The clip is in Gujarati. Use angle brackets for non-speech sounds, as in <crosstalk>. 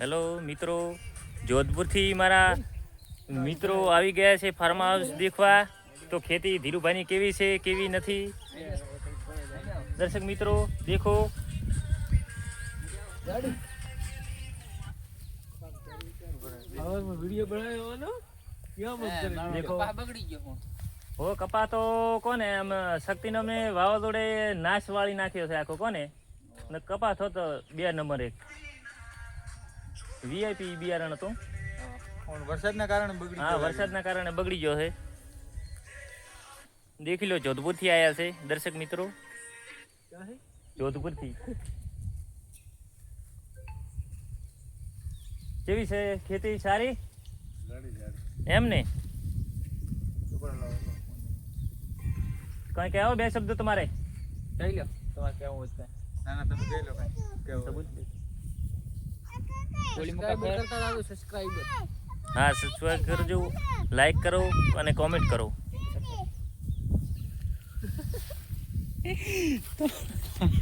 હેલો, મિત્રો. જોધપુરથી મારા મિત્રો આવી ગયા છે ફાર્મ હાઉસ દેખવા. તો ખેતી ધીરુભાઈની કેવી છે, કેવી નથી? દર્શક મિત્રો, દેખો. હું, કપા તો કોને આમ શક્તિનો અમે વાવાઝોડે નાશ વાળી નાખ્યો છે આખો કોને? કપા થતો બે નંબર એક. વીઆઈપી બિયારણ હતું. વરસાદના કારણે બગડી હા વરસાદના કારણે બગડી ગયો છે. દેખી લો જોધપુરથી આવ્યા છે દર્શક મિત્રો. જોધપુરથી. કેવી છે ખેતી સારી? એમ ને? કઈ કહેવો બે શબ્દ તમારે? કહી લો તમારે કેવું હોય ના ના તમે કહી લો કઈ. કેવું હા સબસ્ક્રાઇબ કરજો લાઈક કરો અને કોમેન્ટ કરો. <laughs>